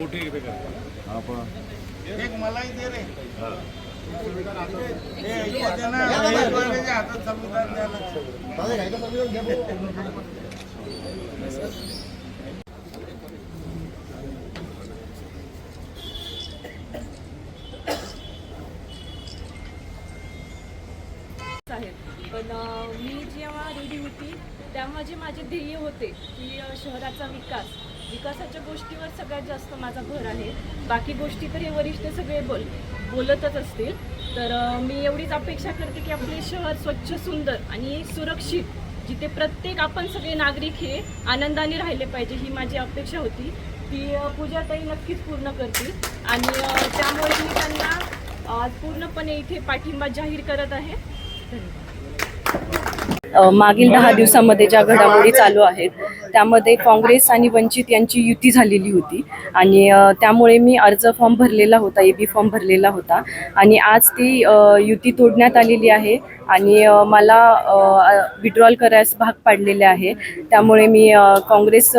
मोठी. एक मलाई दे रे. हे. हे हातात संविधान द्यायला. आहेत पण मी जेव्हा रेडी होती तेव्हा जे माझे ध्येय होते की शहराचा विकास विकासाच्या गोष्टीवर सगळ्यात जास्त माझा भर आहे. बाकी गोष्टी तर हे वरिष्ठ सगळे बोल बोलतच असतील. तर मी एवढीच अपेक्षा करते की आपले शहर स्वच्छ सुंदर आणि सुरक्षित जिथे प्रत्येक आपण सगळे नागरिक हे आनंदाने राहिले पाहिजे ही माझी अपेक्षा होती. ती पूजा पूजाताई नक्कीच पूर्ण करतील. आणि त्यामुळे मी त्यांना पूर्णपणे इथे पाठिंबा जाहीर करत आहे. धन्यवाद. मागील दहा दिवसामध्ये ज्या घडामोडी चालू आहेत त्यामध्ये काँग्रेस आणि वंचित यांची युती झालेली होती. आणि त्यामुळे मी अर्ज फॉर्म भरलेला होता ए बी फॉर्म भरलेला होता. आणि आज ती युती तोडण्यात आलेली आहे. आणि मला विड्रॉल करायस भाग पाडलेले आहे. त्यामुळे मी काँग्रेस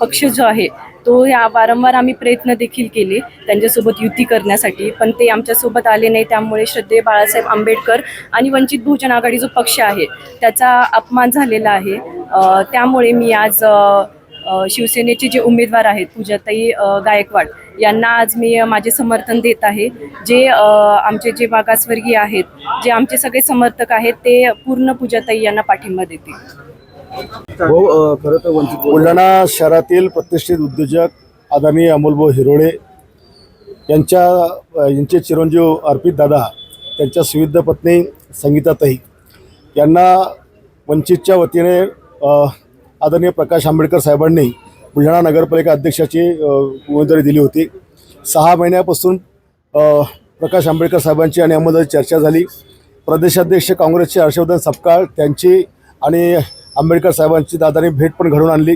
पक्ष जो आहे तो या वारंवार आम्ही प्रयत्न देखील केले त्यांच्यासोबत युती करण्यासाठी. पण ते आमच्यासोबत आले नाही त्यामुळे श्रद्धेय बाळासाहेब आंबेडकर आणि वंचित बहुजन आघाडी जो पक्ष आहे त्याचा अपमान झालेला आहे. त्यामुळे मी आज शिवसेनेचे जे उमेदवार आहेत पूजाताई गायकवाड यांना आज मी माझे समर्थन देत आहे. जे आमचे जे मागासवर्गीय आहेत जे आमचे सगळे समर्थक आहेत ते पूर्ण पूजाताई यांना पाठिंबा देतील. भाऊ खरं तर वंचित बुलढाणा शहरातील प्रतिष्ठित उद्योजक आदानी अमोलभाऊ हिरोळे यांच्या यांचे चिरंजीव अर्पित दादा त्यांच्या सुविध पत्नी संगीताताई यांना वंचितच्या वतीने आदरणीय प्रकाश आंबेडकर साहेबांनी बुलढाणा नगरपालिका अध्यक्षाची उमेदवारी दिली होती. सहा महिन्यापासून प्रकाश आंबेडकर साहेबांची आणि अमोलदाची चर्चा झाली. प्रदेशाध्यक्ष काँग्रेसचे हर्षवर्धन सपकाळ त्यांची आणि आंबेडकर साहेबांची दादाने भेट पण घडून आणली.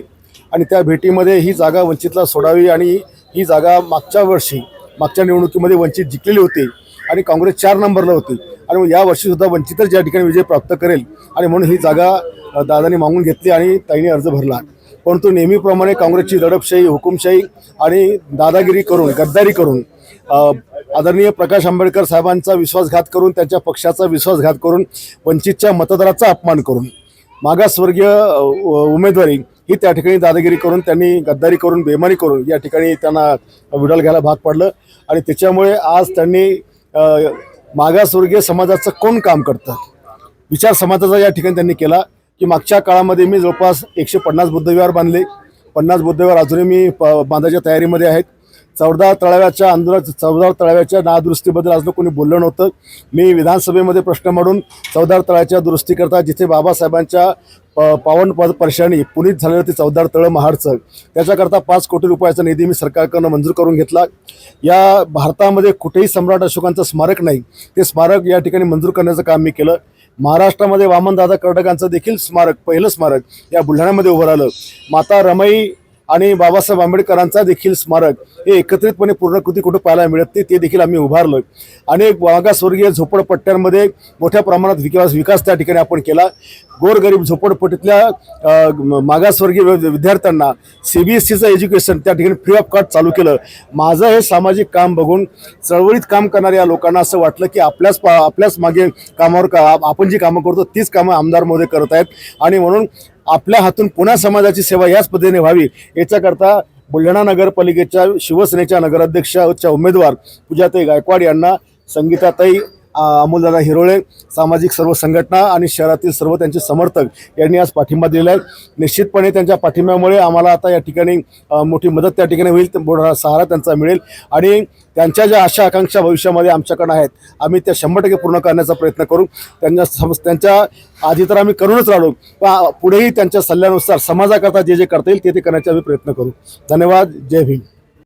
आणि त्या भेटीमध्ये ही जागा वंचितला सोडावी आणि ही जागा मागच्या वर्षी मागच्या निवडणुकीमध्ये वंचित जिंकलेली होती आणि काँग्रेस चार नंबरला होती. आणि या वर्षीसुद्धा वंचितच या ठिकाणी विजय प्राप्त करेल आणि म्हणून ही जागा अ, दादानी मागून घेतली आणि ताईने अर्ज भरला. परंतु नेहमीप्रमाणे काँग्रेसची दडपशाही हुकुमशाही आणि दादागिरी करून गद्दारी करून आदरणीय प्रकाश आंबेडकर साहेबांचा विश्वासघात करून त्यांच्या पक्षाचा विश्वासघात करून वंचितच्या मतदाराचा अपमान करून मागासवर्गीय उमेदवारी ही त्या ठिकाणी दादागिरी करून त्यांनी गद्दारी करून बेमानी करून या ठिकाणी त्यांना विडाल घ्यायला भाग पाडलं. आणि त्याच्यामुळे आज त्यांनी मागासवर्गीय समाजाचं कोण काम करतं? विचार समाजाचा या ठिकाणी त्यांनी केला की मागच्या काळामध्ये मी जवळपास एकशे पन्नास बुद्धविहार बांधले. पन्नास बुद्धविहार अजूनही मी प बांधायच्या तयारीमध्ये आहेत. चौदा तळाव्याच्या आंदोलन चौदा तळाव्याच्या नादुरुस्तीबद्दल आज कोणी बोललं नव्हतं. मी विधानसभेमध्ये प्रश्न मांडून चौदार तळाच्या दुरुस्तीकरता जिथे बाबासाहेबांच्या प पावन पद परशाने पुनीत झालेलं ते चौदार तळं महाडचं त्याच्याकरता पाच कोटी रुपयाचा निधी मी सरकारकडनं मंजूर करून घेतला. या भारतामध्ये कुठेही सम्राट अशोकांचं स्मारक नाही. ते स्मारक या ठिकाणी मंजूर करण्याचं काम मी केलं. महाराष्ट्रामध्ये वामनदादा कर्डकांचं देखील स्मारक पहिलं स्मारक या बुलढाण्यामध्ये उभं राहिलं. माता रमाई आणि बाबासाहेब आंबेडकरांचा देखील स्मारक हे एकत्रितपणे पूर्णकृती कुठं पाहायला मिळत नाही ते देखील आम्ही उभारलं अनेक मागासवर्गीय झोपडपट्ट्यांमध्ये मोठ्या प्रमाणात विकास विकास त्या ठिकाणी आपण केला. गोरगरीब झोपडपट्टीतल्या मागासवर्गीय विद्यार्थ्यांना सी बी एस सीचं एज्युकेशन त्या ठिकाणी फ्री ऑफ कॉस्ट चालू केलं. माझं हे सामाजिक काम बघून चळवळीत काम करणाऱ्या लोकांना असं वाटलं की आपल्याच पा आपल्याच मागे कामावर का आपण जी कामं करतो तीच कामं आमदार महोदय करत आहेत. आणि म्हणून आपल्या हातून पुन्हा समाजाची सेवा याच पद्धतीने व्हावी याच्याकरता बुलढाणा नगरपालिकेच्या शिवसेनेच्या नगराध्यक्षाच्या उमेदवार पूजाताई गायकवाड यांना संगीताताई अमोलदादा हिरोळे सामाजिक सर्व संघटना आणि शहरातील सर्व त्यांचे समर्थक यांनी आज पाठिंबा दिलेला आहे. निश्चितपणे त्यांच्या पाठिंब्यामुळे आम्हाला आता या ठिकाणी मोठी मदत त्या ठिकाणी होईल मोठा सहारा त्यांचा मिळेल. आणि त्यांच्या ज्या आशा आकांक्षा भविष्यामध्ये आमच्याकडे आहेत आम्ही त्या शंभर टक्के पूर्ण करण्याचा प्रयत्न करू. त्यांच्या सम त्यांच्या आधी तर आम्ही करूनच राहिलो पण पुढेही त्यांच्या सल्ल्यानुसार समाजाकरता जे जे करता येईल ते ते करण्याचा आम्ही प्रयत्न करू. धन्यवाद. जय भीम